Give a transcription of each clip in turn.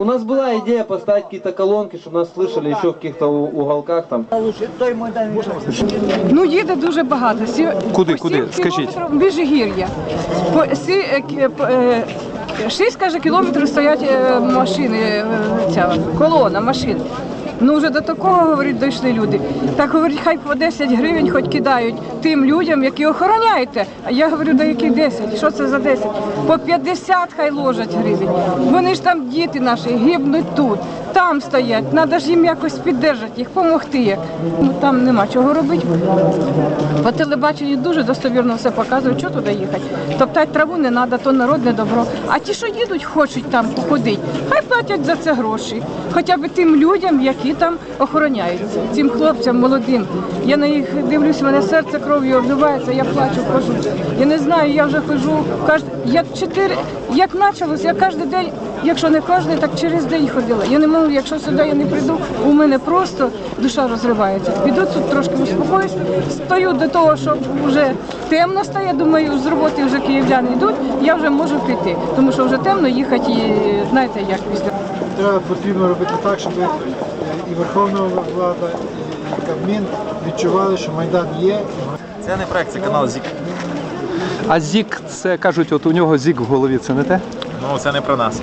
У нас была идея поставить какие-то колонки, чтобы нас слышали еще в каких-то у- уголках там. Ну, їде дуже багато. Сі... Куди, по куди? сім Скажіть. кілометрів Міжгір'я. По сі... е, к- по, е, Шість, каже, кілометрів стоять е, машини, е, ця колона машин. Ну вже до такого, говорить, дійшли люди. Так говорить, хай по 10 гривень хоч кидають тим людям, які охороняєте. А я говорю, до яких 10? Що це за 10? По 50 хай ложать гривень. Вони ж там діти наші гибнуть тут, там стоять. Треба ж їм якось піддержати їх, допомогти. Як. Ну, там нема чого робити. По телебаченню дуже достовірно все показують, що туди їхати. Топтати траву не треба, то народне добро. А ті, що їдуть, хочуть там походити, хай платять за це гроші. Хоча б тим людям, які там охороняються, цим хлопцям молодим. Я на їх дивлюсь, мене серце кров'ю обливається, я плачу, хожу. Я не знаю, я вже хожу як чотири, як почалось, я кожен день, якщо не кожен, так через день ходила. Я не можу, якщо сюди я не прийду, у мене просто душа розривається. Піду тут трошки успокоюсь, стою до того, що вже темно стає. Думаю, з роботи вже київляни йдуть, я вже можу піти, тому що вже темно їхати, і знаєте, як після. Треба потрібно робити так, щоб і Верховна влада, і Кабмін відчували, що Майдан є. Це не проект, це канал ЗІК. А ЗІК, це кажуть, от у нього ЗІК в голові, це не те? Ну це не про нас.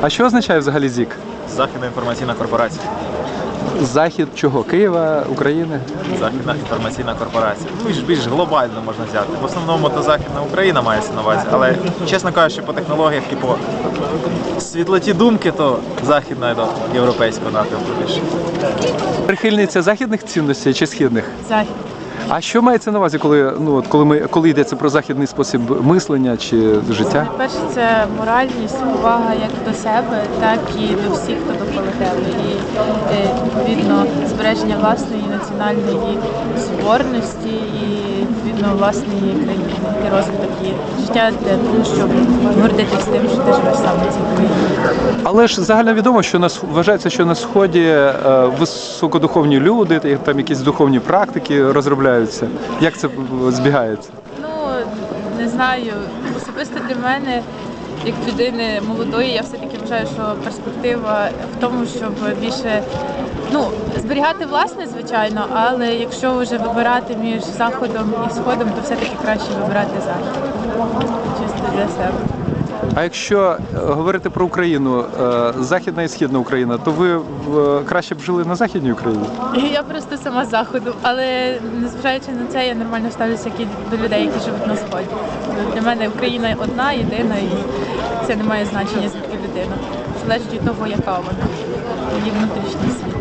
А що означає взагалі ЗІК? Західна інформаційна корпорація. Захід чого? Києва, України? Західна інформаційна корпорація. Ну, більш, більш глобально можна взяти. В основному то Західна Україна мається на увазі, але чесно кажучи, по технологіях і по світлоті думки, то західна до європейського напрямку більше. Прихильниця західних цінностей чи східних? Захід. А що мається на увазі, коли ну от коли ми коли йдеться про західний спосіб мислення чи життя? Перше, це моральність, повага як до себе, так і до всіх, хто довкола тебе. І е, відповідно збереження власної національної соборності і відповідно власної країни і розвиток її життя для того, щоб гордитись тим, що ти живеш саме в цій країні. Але ж загально відомо, що нас вважається, що на сході е, високодуховні люди, там якісь духовні практики розробляються. Як це е, збігається? Ну не знаю. Особисто для мене, як людини молодої, я все-таки вважаю, що перспектива в тому, щоб більше ну зберігати власне, звичайно, але якщо вже вибирати між заходом і сходом, то все-таки краще вибирати захід. Чисто для себе. А якщо е, говорити про Україну, е, західна і східна Україна, то ви краще б жили на західній Україні? Я просто сама з заходу, але незважаючи на це, я нормально ставлюся як і до людей, які живуть на сході. Для мене Україна одна, єдина, і це не має значення, звідки людина. Залежить від того, яка вона, її внутрішній світ.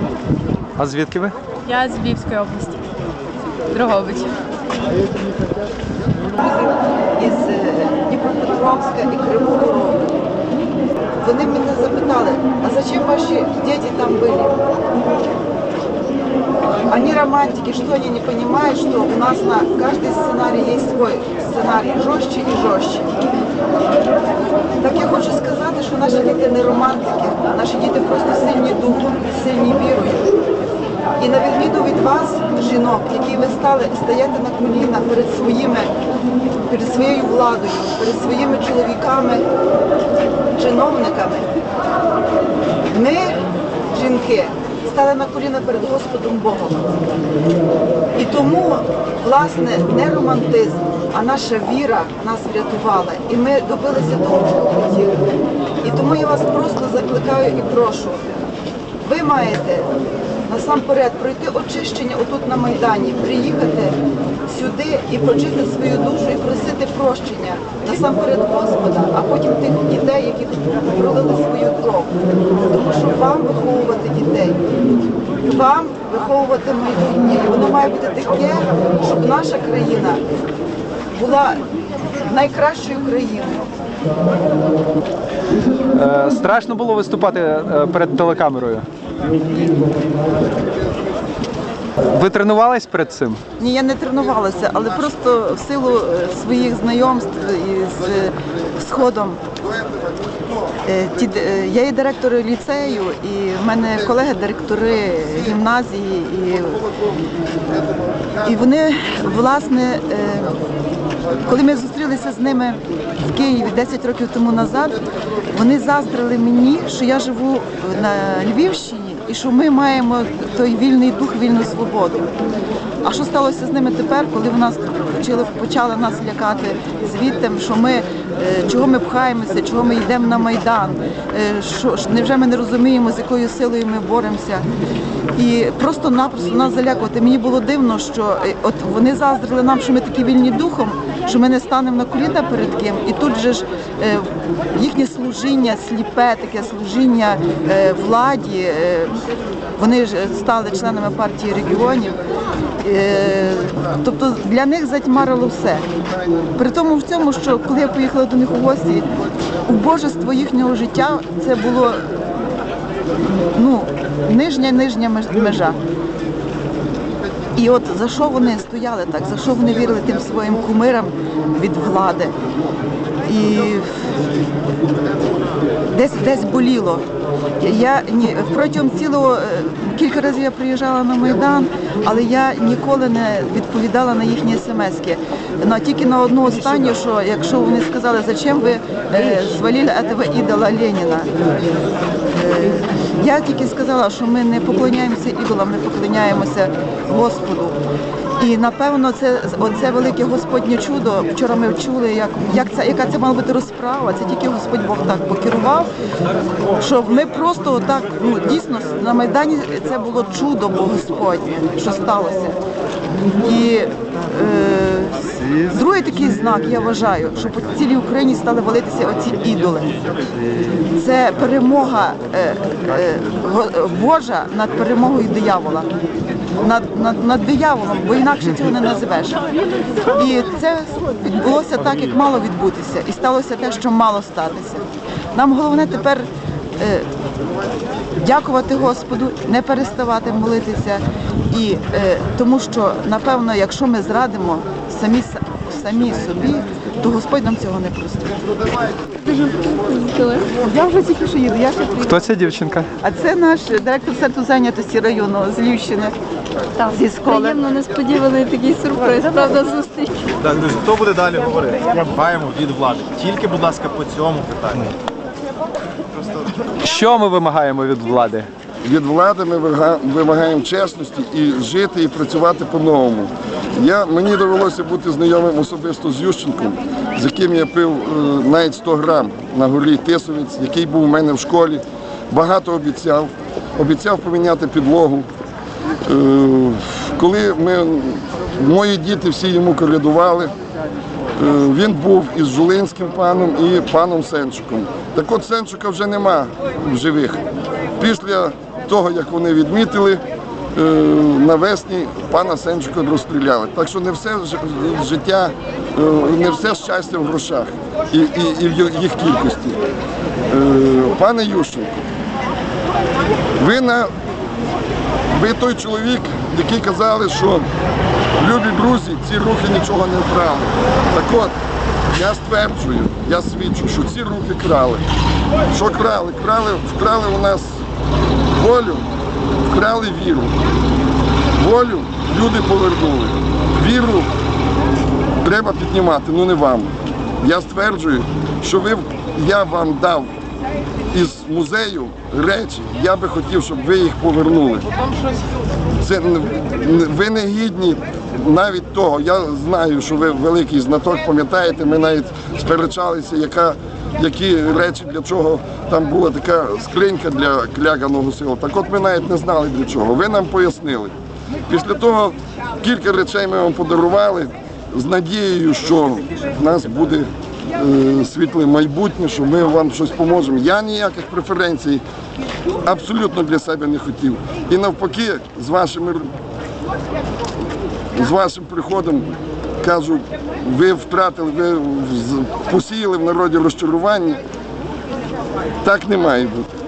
А звідки ви? Я з Львівської області, Дрогович. із е, Дніпропетровська і Кривого Рогу. Вони мене запитали, а зачем ваші діти там були? Они романтики, что они не понимают, что у нас на каждый сценарий есть свой сценарій жорстче і жорстче. Так я хочу сказати, що наші діти не романтики, наші діти просто сильні духом, сильні вірою. І на відміну від вас, жінок, які ви стали стояти на коліна перед своїми, перед своєю владою, перед своїми чоловіками, чиновниками, ми, жінки, стали на коліна перед Господом Богом. І тому, власне, не романтизм, а наша віра нас врятувала. І ми добилися того, що хотіли. І тому я вас просто закликаю і прошу. Ви маєте насамперед пройти очищення отут на Майдані, приїхати сюди і прочити свою душу і просити прощення насамперед Господа, а потім тих дітей, які пролили свою кров. Тому що вам виховувати дітей, вам виховувати майбутнє. І воно має бути таке, щоб наша країна була найкращою країною. Е, Страшно було виступати е, перед телекамерою. Ви тренувались перед цим? Ні, я не тренувалася, але просто в силу е, своїх знайомств із е, сходом. е, Я є директор ліцею, і в мене колеги директори гімназії, і, і вони власне коли ми зустрілися з ними в Києві 10 років тому назад, вони заздрили мені, що я живу на Львівщині і що ми маємо той вільний дух, вільну свободу. А що сталося з ними тепер, коли в нас почали, почали нас лякати звідти, що ми е, чого ми пхаємося, чого ми йдемо на майдан? е, Що невже ми не розуміємо, з якою силою ми боремося? І просто-напросто нас залякувати. Мені було дивно, що е, от вони заздрили нам, що ми такі вільні духом, що ми не станемо на коліна перед ким. І тут же ж е, їхнє служіння, сліпе, таке служіння е, владі. е, Вони ж стали членами партії регіонів. Тобто для них затьмарило все. При тому в цьому, що коли я поїхала до них у гості, убожество їхнього життя це було ну, нижня нижня межа. І от за що вони стояли так, за що вони вірили тим своїм кумирам від влади. І десь десь боліло. Я ні протягом цілого е, кілька разів я приїжджала на Майдан, але я ніколи не відповідала на їхні смски. На тільки на одну останню, що якщо вони сказали, зачем ви е, звалили цього ідола Леніна. Я тільки сказала, що ми не поклоняємося ідолам, ми поклоняємося Господу. І напевно це оце велике Господнє чудо. Вчора ми чули, як, як це, яка це мала бути розправа. Це тільки Господь Бог так покерував, що ми просто так, ну дійсно на Майдані це було чудо Господнє, що сталося. І другий такий знак, я вважаю, що по цілій Україні стали валитися оці ідоли. Це перемога е, е, Божа над перемогою диявола. Над, над, над дияволом, бо інакше цього не називеш. І це відбулося так, як мало відбутися, і сталося те, що мало статися. Нам головне тепер дякувати Господу, не переставати молитися, і е, тому що напевно, якщо ми зрадимо самі самі собі, то Господь нам цього не простить. Я вже тільки що їду. Я ще. Хто ця дівчинка? А це наш директор центру зайнятості району з Львівщини. Так, Зі школи. приємно несподіваний такий сюрприз, правда, зустріч. Так, друзі, хто буде далі говорити? Маємо від влади. Тільки, будь ласка, по цьому питанню. Що ми вимагаємо від влади? Від влади ми вимагаємо чесності і жити і працювати по-новому. Я, мені довелося бути знайомим особисто з Ющенком, з яким я пив е, навіть 100 грам на горі Тисовець, який був у мене в школі. Багато обіцяв. Обіцяв поміняти підлогу. Е, коли ми, мої діти всі йому колядували, е, він був із Жулинським паном і паном Сенчуком. Так от Сенчука вже нема в живих. Після того, як вони відмітили, е, навесні пана Сенчука розстріляли. Так що не все життя, е, не все щастя в грошах і, і, і в їх кількості. Е, Пане Ющенко, ви на ви той чоловік, який казали, що любі друзі, ці рухи нічого не вкрали. Так от, я стверджую, я свідчу, що ці рухи крали. Що крали? Крали, вкрали у нас волю, вкрали віру. Волю люди повернули. Віру треба піднімати, ну не вам. Я стверджую, що ви, я вам дав із музею речі, я би хотів, щоб ви їх повернули. Це ви не гідні навіть того. Я знаю, що ви великий знаток, пам'ятаєте, ми навіть сперечалися, яка, які речі для чого там була така скринька для кляганого сила. Так от ми навіть не знали для чого. Ви нам пояснили. Після того кілька речей ми вам подарували з надією, що в нас буде світле майбутнє, що ми вам щось поможемо. Я ніяких преференцій абсолютно для себе не хотів. І навпаки, з вашими з вашим приходом кажу, ви втратили, ви посіяли в народі розчарування. Так не має бути.